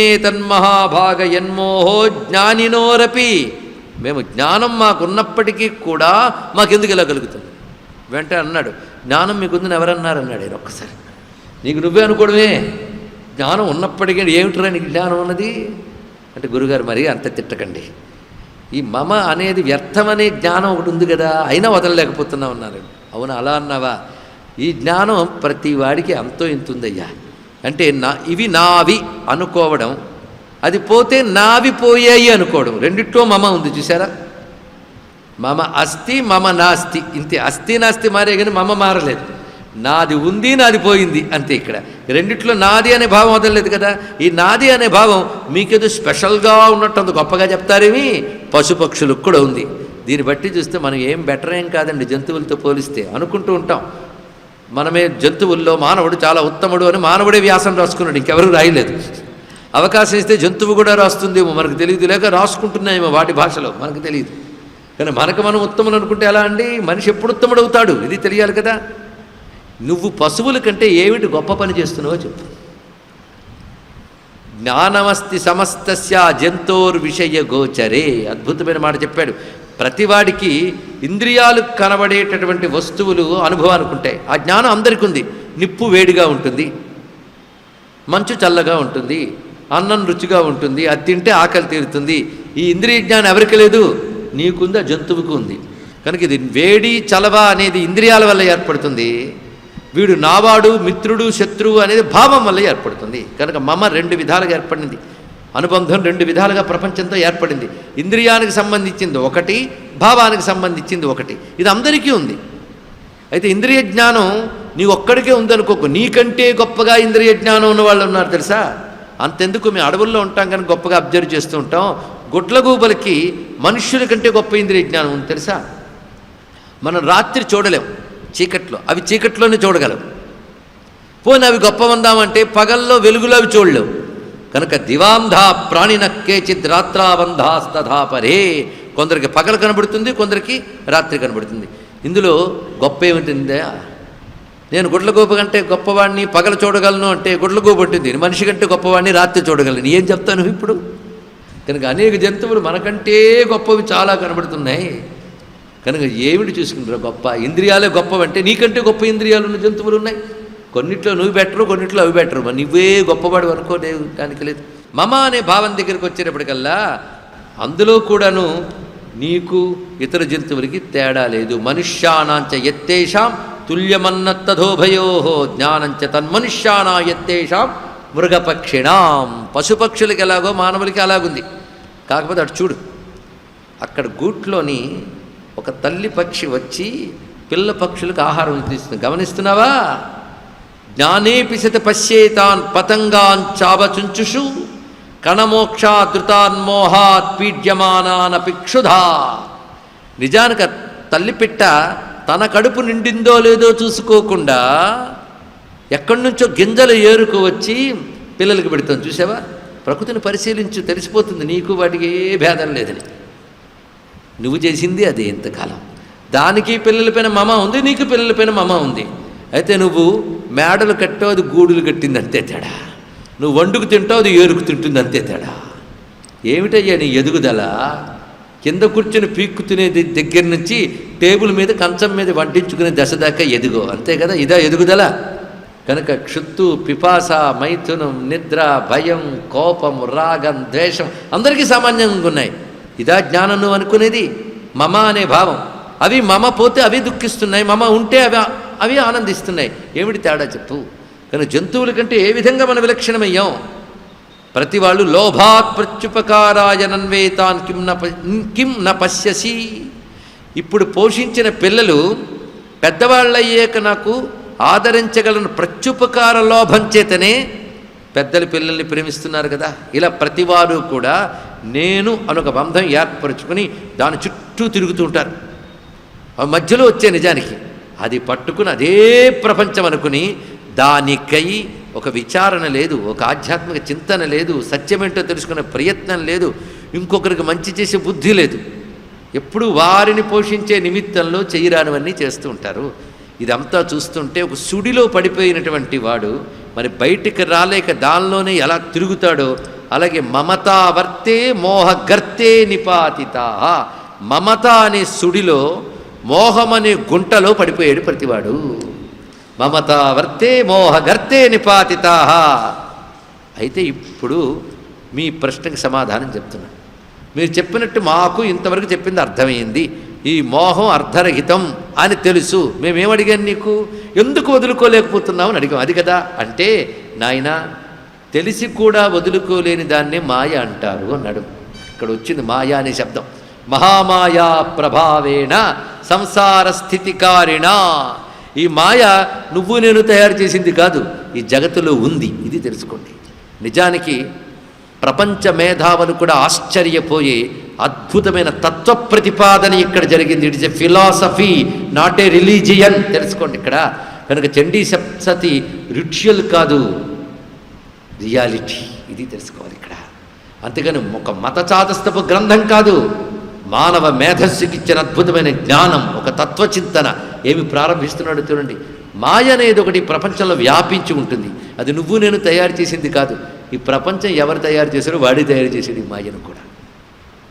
మే తన్మహాభాగ యన్మోహో జ్ఞానినోరపి. మేము జ్ఞానం మాకున్నప్పటికీ కూడా మాకెందుకు ఇలా కలుగుతుంది? వెంటనే అన్నాడు జ్ఞానం మీకుందని ఎవరన్నారు అన్నాడు ఆయన ఒక్కసారి. నీకు నువ్వే అనుకోవడమే. జ్ఞానం ఉన్నప్పటికీ ఏమిట్రా నీకు జ్ఞానం ఉన్నది అంటే గురుగారు మరి అంత తిట్టకండి. ఈ మమ అనేది వ్యర్థమనే జ్ఞానం ఒకటి ఉంది కదా అయినా వదలలేకపోతున్నా ఉన్నాను అవును అలా అన్నావా? ఈ జ్ఞానం ప్రతి వాడికి అంతో ఇంత ఉందయ్యా అంటే నా ఇవి నావి అనుకోవడం అది పోతే నావి పోయాయి అనుకోవడం. రెండిట్లో మమ ఉంది చూసారా మమ అస్థి మమ నాస్తి. ఇంతే అస్థి నాస్తి మారే కానీ మమ మారలేదు. నాది ఉంది నాది పోయింది అంతే ఇక్కడ. రెండిట్లో నాది అనే భావం వదలలేదు కదా. ఈ నాది అనే భావం మీకేదో స్పెషల్గా ఉన్నట్టు అంత గొప్పగా చెప్తారేమి? పశుపక్షులకు కూడా ఉంది. దీన్ని బట్టి చూస్తే మనం ఏం బెటర్ ఏం కాదండి జంతువులతో పోలిస్తే అనుకుంటూ ఉంటాం. మనమే జంతువుల్లో మానవుడు చాలా ఉత్తముడు అని మానవుడే వ్యాసం రాసుకున్నాడు ఇంకెవరు రాయలేదు. అవకాశం ఇస్తే జంతువు కూడా రాస్తుందేమో మనకు తెలియదు లేక రాసుకుంటున్నాయేమో వాటి భాషలో మనకు తెలియదు. కానీ మనకు మనం ఉత్తములు అనుకుంటే ఎలా అండి? మనిషి ఎప్పుడు ఉత్తముడు అవుతాడు? ఇది తెలియాలి కదా. నువ్వు పశువుల కంటే ఏమిటి గొప్ప పని చేస్తున్నావో చెప్పు. జ్ఞానమస్తి సమస్తస్య జంతోర్ విషయ గోచరే. అద్భుతమైన మాట చెప్పాడు. ప్రతివాడికి ఇంద్రియాలు కనబడేటటువంటి వస్తువులు అనుభవానికి ఉంటాయి ఆ జ్ఞానం అందరికీ ఉంది నిప్పు వేడిగా ఉంటుంది. మంచు చల్లగా ఉంటుంది. అన్నం రుచిగా ఉంటుంది. అది తింటే ఆకలి తీరుతుంది. ఈ ఇంద్రియ జ్ఞానం ఎవరికి లేదు? నీకుంది ఆ జంతువుకు ఉంది. కనుక ఇది వేడి చలవ అనేది ఇంద్రియాల వల్ల ఏర్పడుతుంది. వీడు నావాడు మిత్రుడు శత్రువు అనేది భావం వల్ల ఏర్పడుతుంది. కనుక మమ రెండు విధాలుగా ఏర్పడింది. అనుబంధం రెండు విధాలుగా ప్రపంచంతో ఏర్పడింది. ఇంద్రియానికి సంబంధించింది ఒకటి భావానికి సంబంధించింది ఒకటి. ఇది అందరికీ ఉంది. అయితే ఇంద్రియ జ్ఞానం నీ ఒక్కడికే ఉందనుకోకు. నీకంటే గొప్పగా ఇంద్రియ జ్ఞానం ఉన్న వాళ్ళు ఉన్నారు తెలుసా? అంతెందుకు మేము అడవుల్లో ఉంటాం కానీ గొప్పగా అబ్జర్వ్ చేస్తూ ఉంటాం. గుడ్లగూబలకి మనుష్యుల కంటే గొప్ప ఇంద్రియ జ్ఞానం ఉంది తెలుసా? మనం రాత్రి చూడలేం. చీకట్లో. అవి చీకట్లోనే చూడగలం. పోనీ అవి గొప్పవందామంటే పగల్లో వెలుగులో అవి చూడలేవు. కనుక దివాంధా ప్రాణిన కేచిత్ రాత్రాబంధాస్తథా పరే. కొందరికి పగలు కనబడుతుంది కొందరికి రాత్రి కనబడుతుంది. ఇందులో గొప్ప ఏమిటిందా నేను గుడ్లగూబ కంటే గొప్పవాడిని పగలు చూడగలను అంటే గుడ్లగూబ ఉంటుంది. మనిషి కంటే గొప్పవాడిని రాత్రి చూడగలను. ఏం చెప్తాను ఇప్పుడు? కనుక అనేక జంతువులు మనకంటే గొప్పవి చాలా కనబడుతున్నాయి. కనుక ఏమిటి చూసుకుంటారు? గొప్ప ఇంద్రియాలే గొప్పవంటే నీకంటే గొప్ప ఇంద్రియాలు ఉన్న జంతువులు ఉన్నాయి. కొన్నిట్లో నువ్వు బెటరు కొన్నిట్లో అవి బెటరు మరి నువ్వే గొప్పవాడు అనుకోలే దానికి లేదు. మమ అనే భావం దగ్గరికి వచ్చేటప్పటికల్లా అందులో కూడాను నీకు ఇతర జంతువులకి తేడా లేదు. మనుష్యానాంచ ఎత్తేషాం తుల్యమన్నత్తధోభయో జ్ఞానంచ తన్మనుష్యానా ఎత్తేషాం మృగపక్షిణాం. పశుపక్షులకి ఎలాగో మానవులకి అలాగుంది. కాకపోతే అటు చూడు అక్కడ గూట్లోని ఒక తల్లి పక్షి వచ్చి పిల్ల పక్షులకు ఆహారం ఇస్తుంది గమనిస్తున్నావా? జ్ఞానేపిసత పశ్యేతాన్ పతంగాన్ చావచుంచుషు కణమోక్షాదృతాన్మోహాత్ పీడ్యమానానపి క్షుధా నిజానికి తల్లి పిట్ట తన కడుపు నిండిందో లేదో చూసుకోకుండా ఎక్కడి నుంచో గింజలు ఏరుకు వచ్చి పిల్లలకి పెడతాం చూసావా? ప్రకృతిని పరిశీలించు తెలిసిపోతుంది. నీకు వాటికి ఏ భేదం లేదని. నువ్వు చేసింది అదే ఇంతకాలం. దానికి పిల్లల పైన మమ ఉంది నీకు పిల్లల పైన మమ ఉంది. అయితే నువ్వు మేడలు కట్టావు అది గూడులు కట్టింది అంతే తేడా. నువ్వు వండుకు తింటావు అది ఏరుకు తింటుంది అంతే తేడా. ఏమిటయ్యా నీ ఎదుగుదల? కింద కూర్చుని పీక్కు తినేది దగ్గర నుంచి టేబుల్ మీద కంచం మీద వడ్డించుకునే దశ దాకా ఎదుగో. అంతే కదా? ఇదా ఎదుగుదల? కనుక క్షుత్తు పిపాస మైథునం నిద్ర భయం కోపం రాగం ద్వేషం అందరికీ సామాన్యంగా ఉన్నాయి. ఇదా జ్ఞానం నువ్వు అనుకునేది మమ అనే భావం. అవి మమ పోతే అవి దుఃఖిస్తున్నాయి మమ ఉంటే అవి అవి ఆనందిస్తున్నాయి. ఏమిటి తేడా చెప్పు? కానీ జంతువుల కంటే ఏ విధంగా మన విలక్షణమయ్యాం? ప్రతి వాళ్ళు లోభాత్ ప్రత్యుపకారాయ నన్వేతాన్ కిం న కిం న పశ్యసి. ఇప్పుడు పోషించిన పిల్లలు పెద్దవాళ్ళయ్యాక నాకు ఆదరించగలను ప్రత్యుపకార లోభం చేతనే పెద్దలు పిల్లల్ని ప్రేమిస్తున్నారు కదా. ఇలా ప్రతివారు కూడా నేను అనొక బంధం ఏర్పరచుకొని దాని చుట్టూ తిరుగుతూ ఉంటారు. మధ్యలో వచ్చే నిజానికి అది పట్టుకుని అదే ప్రపంచం అనుకుని దానికై ఒక విచారణ లేదు ఒక ఆధ్యాత్మిక చింతన లేదు సత్యమేంటో తెలుసుకునే ప్రయత్నం లేదు ఇంకొకరికి మంచి చేసే బుద్ధి లేదు. ఎప్పుడు వారిని పోషించే నిమిత్తంలో చేయరానివన్నీ చేస్తూ ఉంటారు. ఇదంతా చూస్తుంటే ఒక సుడిలో పడిపోయినటువంటి వాడు మరి బయటికి రాలేక దానిలోనే ఎలా తిరుగుతాడో అలాగే మమతా వర్తే మోహగర్తే నిపాతిత. మమత అనే సుడిలో మోహమనే గుంటలో పడిపోయాడు ప్రతివాడు. మమతా వర్తే మోహగర్తే నిపాతిత అయితే ఇప్పుడు మీ ప్రశ్నకి సమాధానం చెప్తున్నా. మీరు చెప్పినట్టు మాకు ఇంతవరకు చెప్పింది అర్థమైంది. ఈ మోహం అర్ధరహితం అని తెలుసు. మేమేమడిగాను నీకు? ఎందుకు వదులుకోలేకపోతున్నావు అని అడిగాం. అది కదా. అంటే నాయన తెలిసి కూడా వదులుకోలేని దాన్నే మాయ అంటారు అన్నాడు. ఇక్కడ వచ్చింది మాయ అనే శబ్దం. మహామాయా ప్రభావేణ సంసార స్థితికారిణ. ఈ మాయ నువ్వు నేను తయారు చేసింది కాదు ఈ జగత్తులో ఉంది ఇది తెలుసుకోండి. నిజానికి ప్రపంచ మేధావులు కూడా ఆశ్చర్యపోయే అద్భుతమైన తత్వ ప్రతిపాదన ఇక్కడ జరిగింది. It is a philosophy not a religion తెలుసుకోండి ఇక్కడ. కనుక చండీ సప్సతి రిచువల్ కాదు రియాలిటీ ఇది తెలుసుకోవాలి ఇక్కడ. అంతేగాని ఒక మత చాదస్తపు గ్రంథం కాదు. మానవ మేధస్సుకి ఇచ్చిన అద్భుతమైన జ్ఞానం ఒక తత్వచింతన ఏమి ప్రారంభిస్తున్నాడో చూడండి. మాయ అనేది ఒకటి ప్రపంచంలో వ్యాపించి ఉంటుంది. అది నువ్వు నేను తయారు చేసింది కాదు. ఈ ప్రపంచం ఎవరు తయారు చేశారో వాడి తయారు చేసేది ఈ మాయను కూడా.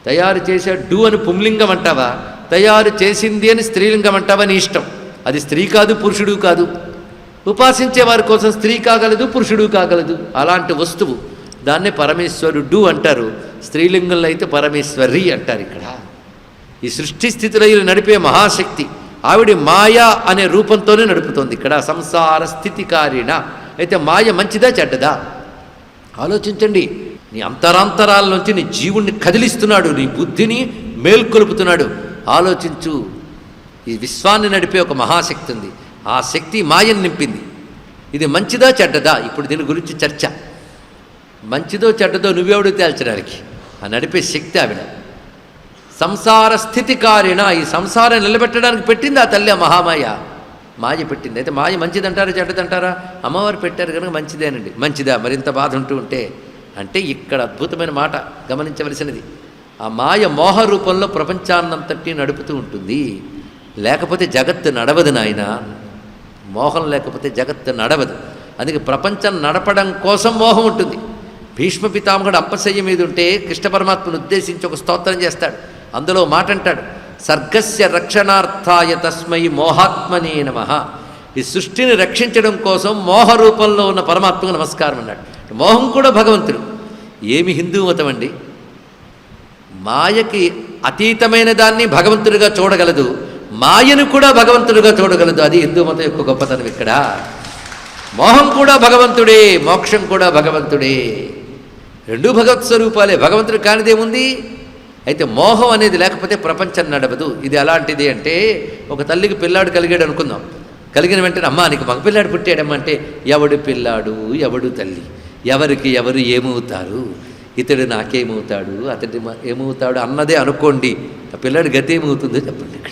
తయారు చేశాడు డు అని పుంలింగం అంటావా? తయారు చేసింది అని స్త్రీలింగం అంటావా నీ ఇష్టం? అది స్త్రీ కాదు పురుషుడు కాదు. ఉపాసించే వారి కోసం స్త్రీ కాగలదు పురుషుడు కాగలదు. అలాంటి వస్తువు దాన్నే పరమేశ్వరుడు అంటారు. స్త్రీలింగంలో అయితే పరమేశ్వరి అంటారు ఇక్కడ. ఈ సృష్టి స్థితిలయులు నడిపే మహాశక్తి ఆవిడ మాయ అనే రూపంతోనే నడుపుతోంది. ఇక్కడ సంసార స్థితికారిణ. అయితే మాయ మంచిదా చెడ్డదా? ఆలోచించండి. నీ అంతరాంతరాల నుంచి నీ జీవుణ్ణి కదిలిస్తున్నాడు. నీ బుద్ధిని మేల్కొలుపుతున్నాడు. ఆలోచించు. ఈ విశ్వాన్ని నడిపే ఒక మహాశక్తి ఉంది. ఆ శక్తి మాయను నింపింది. ఇది మంచిదా చెడ్డదా? ఇప్పుడు దీని గురించి చర్చ. మంచిదో చెడ్డదో నువ్వెవడో తేల్చడానికి. ఆ నడిపే శక్తి ఆవిడ. సంసార స్థితికారిణ ఈ సంసారం నిలబెట్టడానికి పెట్టింది ఆ తల్లి ఆ మహామాయ. మాయ పెట్టింది. అయితే మాయ మంచిదంటారా చెడ్డదంటారా? అమ్మవారు పెట్టారు కనుక మంచిదేనండి. మంచిదా? మరింత బాధ ఉంటూ ఉంటే. అంటే ఇక్కడ అద్భుతమైన మాట గమనించవలసినది. ఆ మాయ మోహ రూపంలో ప్రపంచాన్నంతటి నడుపుతూ ఉంటుంది. లేకపోతే జగత్తు నడవదు నాయన. మోహం లేకపోతే జగత్తు నడవదు. అందుకే ప్రపంచం నడపడం కోసం మోహం ఉంటుంది. భీష్మ పితామహుడు అంపశయ్య మీద ఉంటే కృష్ణ పరమాత్మను ఉద్దేశించి ఒక స్తోత్రం చేస్తాడు. అందులో మాట అంటాడు సర్గస్య రక్షణార్థాయ తస్మై మోహాత్మనే నమ. ఈ సృష్టిని రక్షించడం కోసం మోహ రూపంలో ఉన్న పరమాత్మకు నమస్కారం అన్నాడు. మోహం కూడా భగవంతుడు. ఏమి హిందూ మతం అండి? మాయకి అతీతమైన దాన్ని భగవంతుడిగా చూడగలదు మాయను కూడా భగవంతుడిగా చూడగలదు. అది హిందూ మతం యొక్క గొప్పతనం ఇక్కడ. మోహం కూడా భగవంతుడే మోక్షం కూడా భగవంతుడే. రెండూ భగవత్ స్వరూపాలే. భగవంతుడు కానిదేముంది అయితే మోహం అనేది లేకపోతే ప్రపంచం నడవదు. ఇది ఎలాంటిది అంటే ఒక తల్లికి పిల్లాడు కలిగాడు అనుకుందాం. కలిగిన వెంటనే అమ్మా నీకు మగ పిల్లాడు పుట్టాడమ్మ అంటే ఎవడు పిల్లాడు? ఎవడు తల్లి? ఎవరికి ఎవరు ఏమవుతారు? ఇతడు నాకేమవుతాడు? అతడి ఏమవుతాడు? అన్నదే అనుకోండి. ఆ పిల్లాడి గతి ఏమవుతుందో చెప్పండి ఇక్కడ.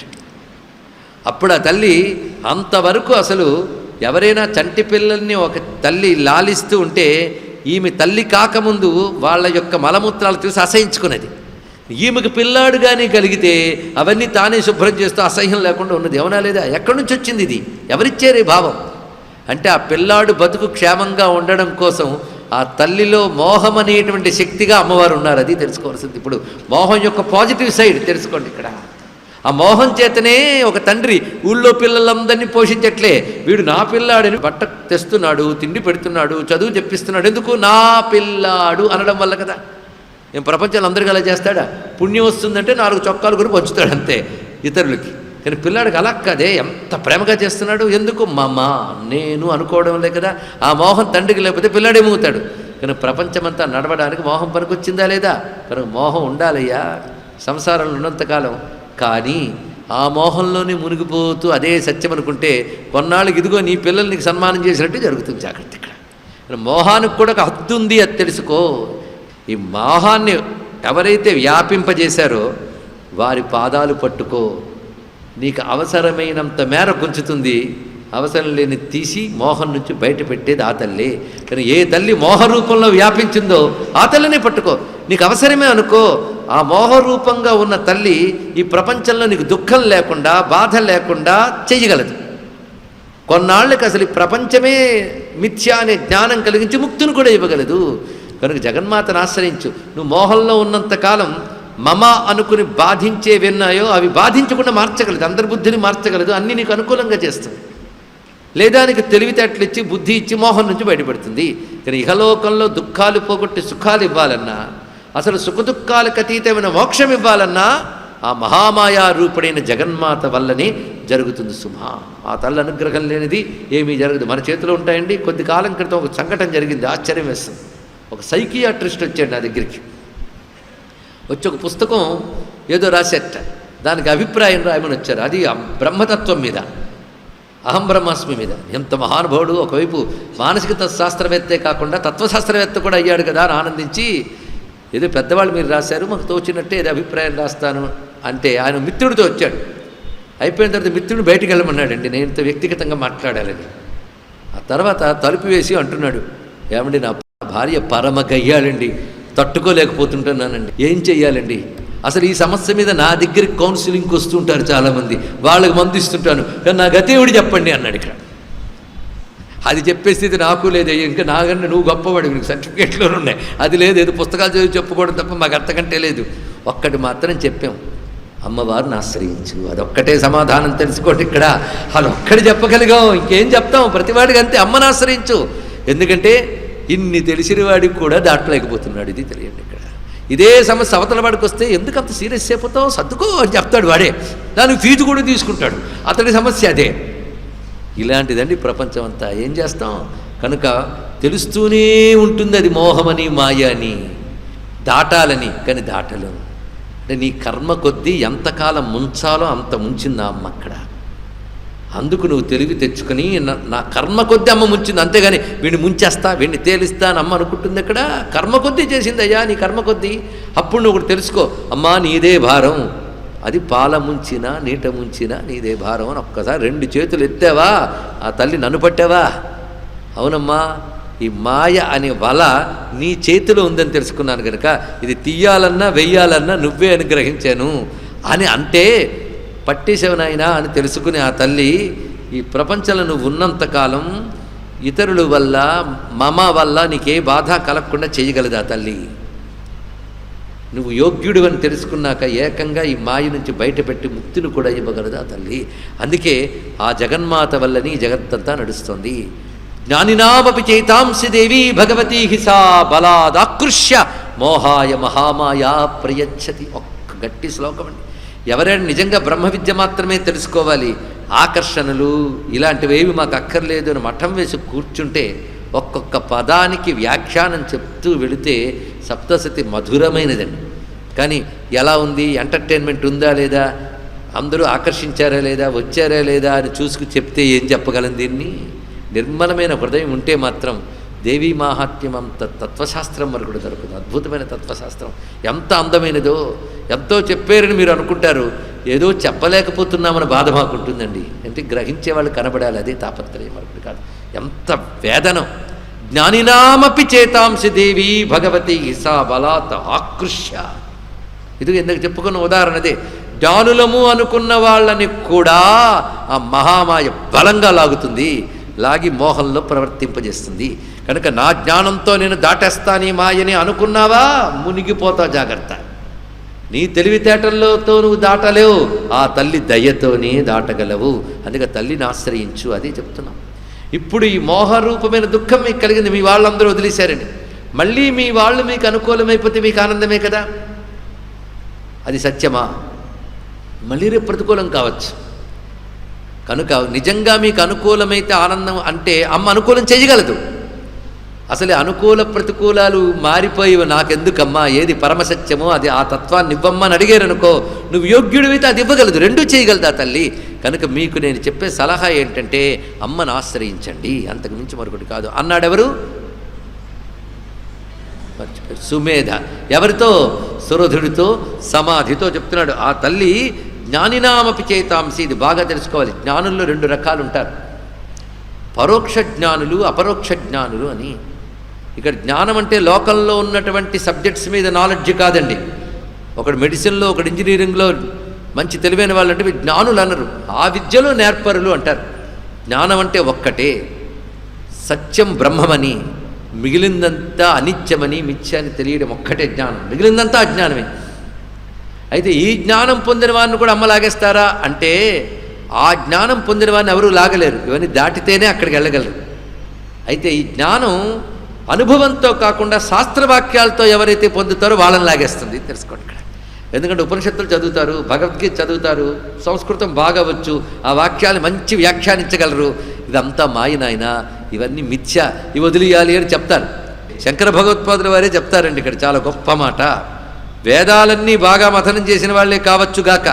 అప్పుడు ఆ తల్లి అంతవరకు అసలు ఎవరైనా చంటి పిల్లల్ని ఒక తల్లి లాలిస్తూ ఉంటే ఈమె తల్లి కాకముందు వాళ్ళ యొక్క మలమూత్రాలు చూసి అసహించుకునేది. ఈమెకు పిల్లాడు కానీ కలిగితే అవన్నీ తానే శుభ్రం చేస్తూ అసహ్యం లేకుండా ఉన్నది. ఏమన్నా లేదా? ఎక్కడి నుంచి వచ్చింది ఇది? ఎవరిచ్చారు ఈ భావం? అంటే ఆ పిల్లాడు బతుకు క్షేమంగా ఉండడం కోసం ఆ తల్లిలో మోహం అనేటువంటి శక్తిగా అమ్మవారు ఉన్నారు. అది తెలుసుకోవాల్సింది. ఇప్పుడు మోహం యొక్క పాజిటివ్ సైడ్ తెలుసుకోండి ఇక్కడ. ఆ మోహం చేతనే ఒక తండ్రి ఊళ్ళో పిల్లలందరినీ పోషించట్లే. వీడు నా పిల్లాడిని బట్ట తెస్తున్నాడు తిండి పెడుతున్నాడు చదువు చెప్పిస్తున్నాడు. ఎందుకు? నా పిల్లాడు అనడం వల్ల కదా. ఏం ప్రపంచంలో అందరికీ అలా చేస్తాడా? పుణ్యం వస్తుందంటే నాలుగు చొక్కాలు కొని పంచుతాడు అంతే ఇతరులకి. కానీ పిల్లాడికి అలా కదే ఎంత ప్రేమగా చేస్తున్నాడు? ఎందుకు? మా నేను అనుకోవడంలే కదా. ఆ మోహం తండ్రికి లేకపోతే పిల్లాడేమవుతాడు కానీ ప్రపంచమంతా నడవడానికి మోహం పనికొచ్చిందా లేదా? కనుక మోహం ఉండాలయ్యా. సంసారంలో ఉన్నంతకాలం. కానీ ఆ మోహంలోనే మునిగిపోతూ అదే సత్యం అనుకుంటే కొన్నాళ్ళకి ఇదిగో నీ పిల్లల్ని సన్మానం చేసినట్టు జరుగుతుంది జాగ్రత్త ఇక్కడ. మోహానికి కూడా ఒక హద్దు ఉంది అది తెలుసుకో. ఈ మోహాన్ని ఎవరైతే వ్యాపింపజేశారో వారి పాదాలు పట్టుకో. నీకు అవసరమైనంత మేర గుంచుతుంది అవసరం లేని తీసి మోహం నుంచి బయట పెట్టేది ఆ తల్లి. కానీ ఏ తల్లి మోహ రూపంలో వ్యాపించిందో ఆ తల్లినే పట్టుకో. నీకు అవసరమే అనుకో. ఆ మోహ రూపంగా ఉన్న తల్లి ఈ ప్రపంచంలో నీకు దుఃఖం లేకుండా బాధ లేకుండా చేయగలదు. కొన్నాళ్ళకి అసలు ఈ ప్రపంచమే మిథ్య అనే జ్ఞానం కలిగించి ముక్తిని కూడా ఇవ్వగలదు. కనుక జగన్మాతను ఆశ్రయించు. నువ్వు మోహంలో ఉన్నంతకాలం మమ అనుకుని బాధించే విన్నాయో అవి బాధించకుండా మార్చగలదు. అందరి బుద్ధిని మార్చగలదు. అన్ని నీకు అనుకూలంగా చేస్తుంది లేదా నీకు తెలివితేటలు ఇచ్చి బుద్ధి ఇచ్చి మోహం నుంచి బయటపడుతుంది. కానీ ఇహలోకంలో దుఃఖాలు పోగొట్టి సుఖాలు ఇవ్వాలన్నా అసలు సుఖదుఖాలకు అతీతమైన మోక్షం ఇవ్వాలన్నా ఆ మహామాయా రూపుడైన జగన్మాత వల్లనే జరుగుతుంది సుమా. ఆ తల్లి అనుగ్రహం లేనిది ఏమీ జరగదు. మన చేతిలో ఉంటాయండి. కొద్ది కాలం క్రితం ఒక సంఘటన జరిగింది. ఆశ్చర్యం వేస్తుంది. ఒక సైకియాట్రిస్ట్ వచ్చాడు నా దగ్గరికి. వచ్చి ఒక పుస్తకం ఏదో రాసేట. దానికి అభిప్రాయం రాయమని వచ్చారు. అది బ్రహ్మతత్వం మీద అహం బ్రహ్మాస్మి మీద. ఎంత మహానుభావుడు ఒకవైపు మానసిక శాస్త్రవేత్తే కాకుండా తత్వశాస్త్రవేత్త కూడా అయ్యాడు కదా అని ఆనందించి ఏదో పెద్దవాళ్ళు మీరు రాశారు మాకు తోచినట్టే ఏదో అభిప్రాయం రాస్తాను అంటే ఆయన మిత్రుడితో వచ్చాడు. అయిపోయిన తర్వాత మిత్రుడు బయటికి వెళ్ళమన్నాడండి నేను ఇంత వ్యక్తిగతంగా మాట్లాడాలని. ఆ తర్వాత తలుపు వేసి అంటున్నాడు ఏమండి నా భార్య పరమ గయ్యాలండి తట్టుకోలేకపోతుంటున్నానండి. ఏం చెయ్యాలండి? అసలు ఈ సమస్య మీద నా దగ్గరికి కౌన్సిలింగ్కి వస్తుంటారు చాలామంది. వాళ్ళకి మందు ఇస్తుంటాను. కానీ నా గతేవుడు చెప్పండి అన్నాడు ఇక్కడ. అది చెప్పే స్థితి నాకు లేదు. ఇంకా నాగంటే నువ్వు గొప్పవాడు నీకు సర్టిఫికేట్లు ఉన్నాయి. అది లేదు. ఏదో పుస్తకాలు చదివి చెప్పుకోవడం తప్ప మాకు అర్థకంటే లేదు. ఒక్కటి మాత్రం చెప్పాం. అమ్మవారిని ఆశ్రయించు. అదొక్కటే సమాధానం తెలుసుకోండి ఇక్కడ. అది ఒక్కటి చెప్పగలిగాం. ఇంకేం చెప్తాం? ప్రతివాడికి అంతే. అమ్మని ఆశ్రయించు. ఎందుకంటే ఇన్ని తెలిసిన వాడికి కూడా దాటలేకపోతున్నాడు ఇది తెలియండి ఇక్కడ. ఇదే సమస్య అవతల వాడికి వస్తే ఎందుకు అంత సీరియస్ అయిపోతావు? సర్దుకో అని చెప్తాడు వాడే. దానికి ఫీజు కూడా తీసుకుంటాడు. అతడి సమస్య అదే. ఇలాంటిదండి ప్రపంచం అంతా ఏం చేస్తాం? కనుక తెలుస్తూనే ఉంటుంది అది మోహమని మాయ అని దాటాలని. కానీ దాటలేము అంటే నీ కర్మ కొద్దీ ఎంతకాలం ముంచాలో అంత ముంచింది అమ్మ అక్కడ. అందుకు నువ్వు తెలివి తెచ్చుకొని నా- కర్మ కొద్దీ అమ్మ ముంచింది. అంతేగాని వీడిని ముంచేస్తా వీడిని తేలిస్తా అని అమ్మ అనుకుంటుంది ఇక్కడ కర్మ కొద్దీ చేసింది అయ్యా నీ కర్మ కొద్దీ. అప్పుడు నువ్వు ఒకటి తెలుసుకో అమ్మా నీదే భారం. అది పాల ముంచినా నీట ముంచినా నీదే భారం అని ఒక్కసారి రెండు చేతులు ఎత్తావా? ఆ తల్లి నన్ను పట్టావా? అవునమ్మా ఈ మాయ అనే వల నీ చేతిలో ఉందని తెలుసుకున్నాను కనుక ఇది తీయాలన్నా వెయ్యాలన్నా నువ్వే అనుగ్రహించాను. అని అంటే పట్టేశావు అని తెలుసుకుని ఆ తల్లి ఈ ప్రపంచంలో నువ్వు ఉన్నంతకాలం ఇతరుల వల్ల మమ వల్ల నీకే బాధ కలగకుండా చేయగలదు ఆ తల్లి? నువ్వు యోగ్యుడు అని తెలుసుకున్నాక ఏకంగా ఈ మాయ నుంచి బయటపెట్టి ముక్తిని కూడా ఇవ్వగలదు ఆ తల్లి? అందుకే ఆ జగన్మాత వల్లని జగత్తంతా నడుస్తుంది. జ్ఞానినామపి చైతాంసి దేవి భగవతీ హిసా బలాదాకృష్య మోహాయ మహామాయా ప్రయచ్చతి. ఒక్క గట్టి శ్లోకం అండి ఎవరైనా నిజంగా బ్రహ్మ విద్య మాత్రమే తెలుసుకోవాలి. ఆకర్షణలు ఇలాంటివేవి మాకు అక్కర్లేదు అని మఠం వేసి కూర్చుంటే ఒక్కొక్క పదానికి వ్యాఖ్యానం చెప్తూ వెళితే సప్తసతి మధురమైనదండి. కానీ ఎలా ఉంది? ఎంటర్టైన్మెంట్ ఉందా లేదా? అందరూ ఆకర్షించారా లేదా? వచ్చారా లేదా అని చూసుకు చెప్తే ఏం చెప్పగలం దీన్ని? నిర్మలమైన హృదయం ఉంటే మాత్రం దేవీ మాహాత్మ్యం అంత తత్వశాస్త్రం వరకు కూడా దొరుకుతుంది అద్భుతమైన తత్వశాస్త్రం. ఎంత అందమైనదో ఎంతో చెప్పారని మీరు అనుకుంటారు. ఏదో చెప్పలేకపోతున్నామని బాధ మాకుంటుందండి. అంటే గ్రహించే వాళ్ళు కనబడాలి అదే తాపత్రయం మరొకటి కాదు. ఎంత వేదనం. జ్ఞానినామపి చేతాంసి దేవి భగవతి హిసా బలాత్ ఆకృష్య. ఇది ఎందుకు చెప్పుకున్న ఉదాహరణ అదే. జ్ఞానులము అనుకున్న వాళ్ళని కూడా ఆ మహామాయ బలంగా లాగుతుంది లాగి మోహంలో ప్రవర్తింపజేస్తుంది. కనుక నా జ్ఞానంతో నేను దాటేస్తాను ఈ మాయని అనుకున్నావా? మునిగిపోతా జాగ్రత్త. నీ తెలివితేటలతో నువ్వు దాటలేవు. ఆ తల్లి దయ్యతోనే దాటగలవు. అందుకే తల్లిని ఆశ్రయించు అదే చెప్తున్నాం. ఇప్పుడు ఈ మోహరూపమైన దుఃఖం మీకు కలిగింది. మీ వాళ్ళందరూ వదిలేశారండి మళ్ళీ మీ వాళ్ళు మీకు అనుకూలమైపోతే మీకు ఆనందమే కదా? అది సత్యమా? మళ్ళీ రేపు ప్రతికూలం కావచ్చు. కనుక నిజంగా మీకు అనుకూలమైతే ఆనందం అంటే అమ్మ అనుకూలం చేయగలదు. అసలు అనుకూల ప్రతికూలాలు మారిపోయి నాకెందుకమ్మా? ఏది పరమసత్యమో అది ఆ తత్వాన్ని ఇవ్వమ్మా అని అడిగారు అనుకో నువ్వు యోగ్యుడివైతే అది ఇవ్వగలదు రెండూ చేయగలదా తల్లి? కనుక మీకు నేను చెప్పే సలహా ఏంటంటే అమ్మను ఆశ్రయించండి అంతకు మించి మరొకటి కాదు. అన్నాడెవరు? సుమేధ. ఎవరితో? సురధుడితో సమాధితో చెప్తున్నాడు. ఆ తల్లి జ్ఞానినామపి చేతాంసి ఇది బాగా తెలుసుకోవాలి. జ్ఞానుల్లో రెండు రకాలు ఉంటారు పరోక్ష జ్ఞానులు అపరోక్ష జ్ఞానులు అని. ఇక్కడ జ్ఞానం అంటే లోకంలో ఉన్నటువంటి సబ్జెక్ట్స్ మీద నాలెడ్జ్ కాదండి. ఒకడు మెడిసిన్లో ఒకడు ఇంజనీరింగ్లో మంచి తెలివైన వాళ్ళు అంటే జ్ఞానులు అనరు. ఆ విద్యలో నేర్పరులు అంటారు. జ్ఞానం అంటే ఒక్కటే. సత్యం బ్రహ్మమని మిగిలిందంతా అనిత్యమని మిథ్య అని తెలియడం ఒక్కటే జ్ఞానం. మిగిలిందంతా అజ్ఞానమే. అయితే ఈ జ్ఞానం పొందిన వారిని కూడా అమ్మ లాగేస్తారా? అంటే ఆ జ్ఞానం పొందిన వారిని ఎవరూ లాగలేరు. ఇవన్నీ దాటితేనే అక్కడికి వెళ్ళగలరు. అయితే ఈ జ్ఞానం అనుభవంతో కాకుండా శాస్త్రవాక్యాలతో ఎవరైతే పొందుతారో వాళ్ళని లాగేస్తుంది. తెలుసుకోండి ఇక్కడ. ఎందుకంటే ఉపనిషత్తులు చదువుతారు భగవద్గీత చదువుతారు సంస్కృతం బాగా వచ్చు ఆ వాక్యాలు మంచి వ్యాఖ్యానించగలరు. ఇదంతా మాయ నాయన ఇవన్నీ మిథ్య ఇవి వదిలియాలి అని చెప్తారు. శంకర భగవత్పాదుల వారే చెప్తారండి ఇక్కడ చాలా గొప్ప మాట. వేదాలన్నీ బాగా మథనం చేసిన వాళ్ళే కావచ్చుగాక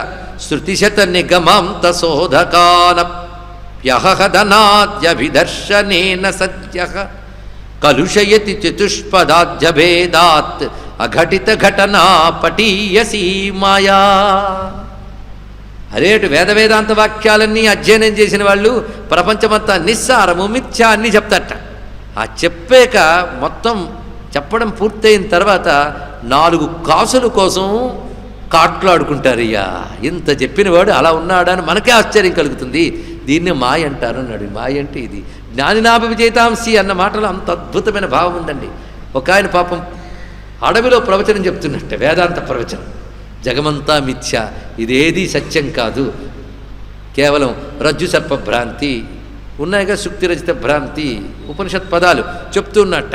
శృతిశత నిగమాంత శోధకాన యహదనాద్యభిదర్శనేన సత్య కలుషయతి చతుష్పదాద్యభేదాత్ అఘటిత ఘటనా పటీయసీ మాయా. అరేటు వేద వేదాంత వాక్యాలన్నీ అధ్యయనం చేసిన వాళ్ళు ప్రపంచమంతా నిస్సారము మిథ్య అన్నీ చెప్తారట. ఆ చెప్పాక మొత్తం చెప్పడం పూర్తయిన తర్వాత నాలుగు కాసుల కోసం కాట్లాడుకుంటారయ్యా. ఇంత చెప్పినవాడు అలా ఉన్నాడని మనకే ఆశ్చర్యం కలుగుతుంది. దీన్ని మాయ అంటారు అన్నాడు. మాయ అంటే ఇది. జ్ఞానినాభి విజేతాంసి అన్న మాటలో అంత అద్భుతమైన భావం ఉందండి. ఒక ఆయన పాపం అడవిలో ప్రవచనం చెప్తున్నట్టే వేదాంత ప్రవచనం. జగమంతా మిథ్య ఇదేది సత్యం కాదు. కేవలం రజ్జు సర్పభ్రాంతి ఉన్నాయిగా శుక్తి రచిత భ్రాంతి ఉపనిషత్ పదాలు చెప్తున్నట్ట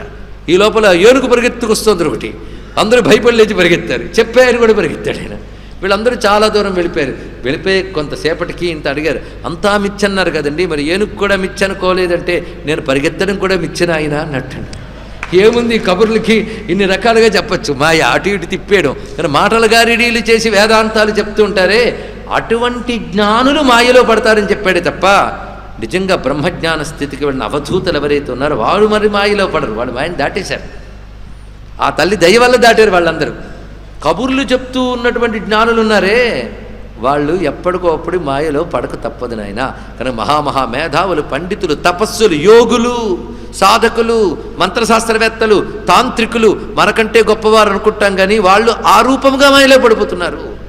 ఈ లోపల ఏనుగు పరిగెత్తుకొస్తుంది ఒకటి. అందరూ భయపడి లేచి పరిగెత్తారు. చెప్పారు కూడా పరిగెత్తాడు ఆయన. వీళ్ళందరూ చాలా దూరం వెళ్ళిపోయారు. వెళ్ళిపోయి కొంతసేపటికి ఇంత అడిగారు అంతా మిచ్చన్నారు కదండి మరి ఏనుగు కూడా మిచ్చనుకోలేదంటే నేను పరిగెత్తడం కూడా మిచ్చిన ఆయన అన్నట్టండి ఏముంది కబుర్లకి? ఇన్ని రకాలుగా చెప్పచ్చు. మాయ అటు ఇటు తిప్పేయడం కానీ మాటల గారిడీలు చేసి వేదాంతాలు చెప్తూ ఉంటారే అటువంటి జ్ఞానులు మాయలో పడతారని చెప్పాడే తప్ప నిజంగా బ్రహ్మజ్ఞాన స్థితికి వెళ్ళిన అవధూతలు ఎవరైతే ఉన్నారో వారు మరి మాయలో పడరు. వాళ్ళు మాయని దాటేశారు. ఆ తల్లి దయ వల్ల దాటారు వాళ్ళందరూ. కబుర్లు చెప్తూ ఉన్నటువంటి జ్ఞానులు ఉన్నారే వాళ్ళు ఎప్పటికో అప్పుడు మాయలో పడక తప్పదు నాయన. కానీ మహామహా మేధావులు పండితులు తపస్సులు యోగులు సాధకులు మంత్రశాస్త్రవేత్తలు తాంత్రికులు మనకంటే గొప్పవారు అనుకుంటాం కానీ వాళ్ళు ఆ రూపంగా మాయలో పడిపోతున్నారు.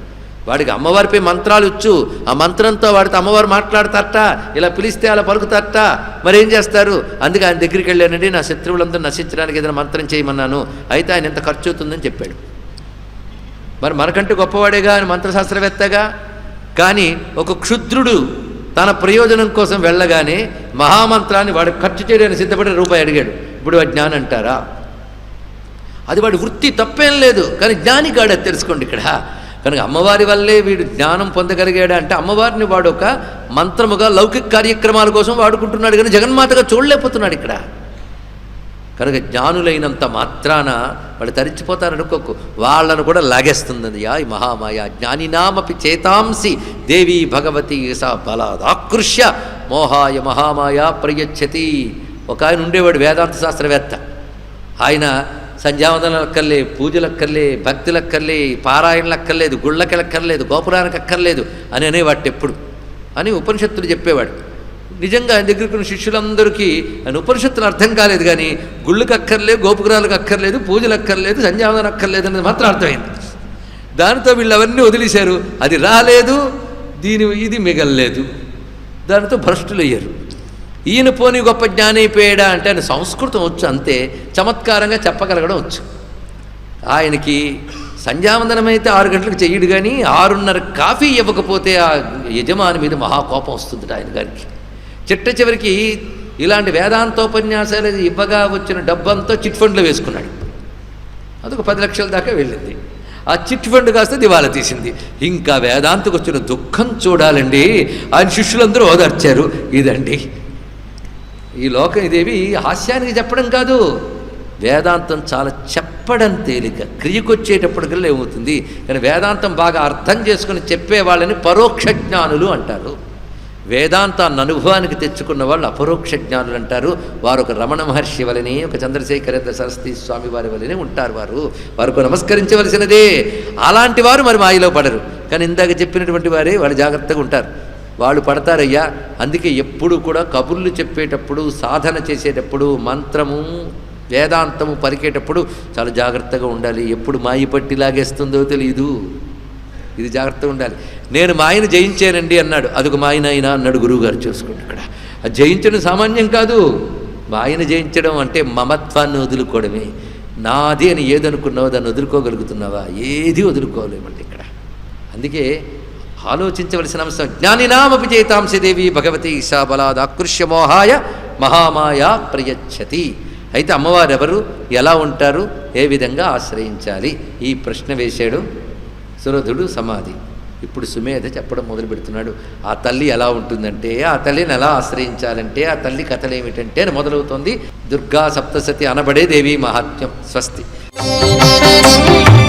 వాడికి అమ్మవారిపై మంత్రాలు వచ్చు. ఆ మంత్రంతో వాడితో అమ్మవారు మాట్లాడతారట ఇలా పిలిస్తే అలా పలుకుతారట. మరి ఏం చేస్తారు? అందుకే ఆయన దగ్గరికి వెళ్ళానండి నా శత్రువులందరూ నశించడానికి ఏదైనా మంత్రం చేయమన్నాను. అయితే ఆయన ఎంత ఖర్చు అవుతుందని చెప్పాడు. మరి మనకంటే గొప్పవాడేగా ఆయన మంత్రశాస్త్రవేత్తగా? కానీ ఒక క్షుద్రుడు తన ప్రయోజనం కోసం వెళ్ళగానే మహామంత్రాన్ని వాడు ఖర్చు చేయడానికి సిద్ధపడిన రూపాయి అడిగాడు. ఇప్పుడు వాడు జ్ఞానం అంటారా? అది వాడి వృత్తి తప్పేం లేదు. కానీ జ్ఞాని కాడ తెలుసుకోండి ఇక్కడ. కనుక అమ్మవారి వల్లే వీడు జ్ఞానం పొందగలిగాడా అంటే అమ్మవారిని వాడు ఒక మంత్రముగా లౌకిక కార్యక్రమాల కోసం వాడుకుంటున్నాడు. కానీ జగన్మాతగా చూడలేకపోతున్నాడు ఇక్కడ. కనుక జ్ఞానులైనంత మాత్రాన వాళ్ళు తరించిపోతారు అనుకోకు వాళ్ళను కూడా లాగేస్తుంది యా ఈ మహామాయ. జ్ఞానినామపి చేతాంసి దేవి భగవతి సా బలాదాకృష్య. మోహాయ మహామాయ ప్రయచ్చతి. ఒక ఆయన ఉండేవాడు వేదాంత శాస్త్రవేత్త. ఆయన సంధ్యావందనలు అక్కర్లే పూజలు అక్కర్లే భక్తులు అక్కర్లే పారాయణలు అక్కర్లేదు గుళ్ళకి అక్కర్లేదు గోపురానికి అక్కర్లేదు అని అనేవాటి ఎప్పుడు అని ఉపనిషత్తులు చెప్పేవాడు. నిజంగా ఆయన దగ్గరికి ఉన్న శిష్యులందరికీ ఆయన ఉపనిషత్తులు అర్థం కాలేదు కానీ గుళ్ళకి అక్కర్లేదు గోపుకురాలకు అక్కర్లేదు పూజలు అక్కర్లేదు సంధ్యావనం అక్కర్లేదు అనేది మాత్రం అర్థమైంది. దానితో వీళ్ళు అవన్నీ వదిలేశారు. అది రాలేదు దీని ఇది మిగలలేదు. దానితో భ్రష్టులయ్యారు. ఈయన పోని గొప్ప జ్ఞానైపోయాడా అంటే ఆయన సంస్కృతం వచ్చు అంతే చమత్కారంగా చెప్పగలగడం వచ్చు. ఆయనకి సంధ్యావందనం అయితే ఆరు గంటలకు చెయ్యడు కానీ ఆరున్నర కాఫీ ఇవ్వకపోతే ఆ యజమాని మీద మహాకోపం వస్తుంది ఆయన గారికి. చిట్ట చివరికి ఇలాంటి వేదాంతోపన్యాసాలు ఇవ్వగా వచ్చిన డబ్బంతా చిట్ ఫండ్లో వేసుకున్నాడు. అదొక పది లక్షల దాకా వెళ్ళింది. ఆ చిట్ ఫండ్ కాస్త దివాలా తీసింది. ఇంకా వేదాంతకు వచ్చిన దుఃఖం చూడాలండి. ఆయన శిష్యులందరూ ఓదార్చారు. ఇదండి. ఈ లోకం ఇదేవి హాస్యానికి చెప్పడం కాదు. వేదాంతం చాలా చెప్పడం తేలిక. క్రియకొచ్చేటప్పటికల్లా ఏమవుతుంది? కానీ వేదాంతం బాగా అర్థం చేసుకుని చెప్పేవాళ్ళని పరోక్ష జ్ఞానులు అంటారు. వేదాంతాన్ని అనుభవానికి తెచ్చుకున్న వాళ్ళు అపరోక్ష జ్ఞానులు అంటారు. వారు ఒక రమణ మహర్షి వలనే ఒక చంద్రశేఖరేంద్ర సరస్వతి స్వామి వారి వలనే ఉంటారు వారు. వారికి నమస్కరించవలసినదే. అలాంటి వారు మరి మాయలో పడరు. కానీ ఇందాక చెప్పినటువంటి వారే వాళ్ళు జాగ్రత్తగా ఉంటారు. వాళ్ళు పడతారయ్యా. అందుకే ఎప్పుడు కూడా కబుర్లు చెప్పేటప్పుడు సాధన చేసేటప్పుడు మంత్రము వేదాంతము పలికేటప్పుడు చాలా జాగ్రత్తగా ఉండాలి. ఎప్పుడు మాయి పట్టి లాగేస్తుందో తెలియదు ఇది జాగ్రత్తగా ఉండాలి. నేను మాయను జయించానండి అన్నాడు. అదొక మాయన అయినా అన్నాడు గురువుగారు చూసుకోండి ఇక్కడ. అది జయించడం సామాన్యం కాదు. ఆయన జయించడం అంటే మమత్వాన్ని వదులుకోవడమే. నాది అని ఏదనుకున్నావో దాన్ని వదులుకోగలుగుతున్నావా? ఏది వదులుకోలేమండి ఇక్కడ. అందుకే ఆలోచించవలసిన అంశం జ్ఞానినామపి చేతాంశదేవి భగవతి ఈశాబలాద్ అకృష్యమోహాయ మోహాయ మహామాయా ప్రయచ్చతి. అయితే అమ్మవారు ఎవరు ఎలా ఉంటారు? ఏ విధంగా ఆశ్రయించాలి? ఈ ప్రశ్న వేశాడు. సురధుడు సమాధి. ఇప్పుడు సుమేధ చెప్పడం మొదలు పెడుతున్నాడు. ఆ తల్లి ఎలా ఉంటుందంటే ఆ తల్లిని ఎలా ఆశ్రయించాలంటే ఆ తల్లి కథలు ఏమిటంటే అని మొదలవుతోంది. దుర్గా సప్తసతి అనబడే దేవి మహాత్మ్యం స్వస్తి. Thank you.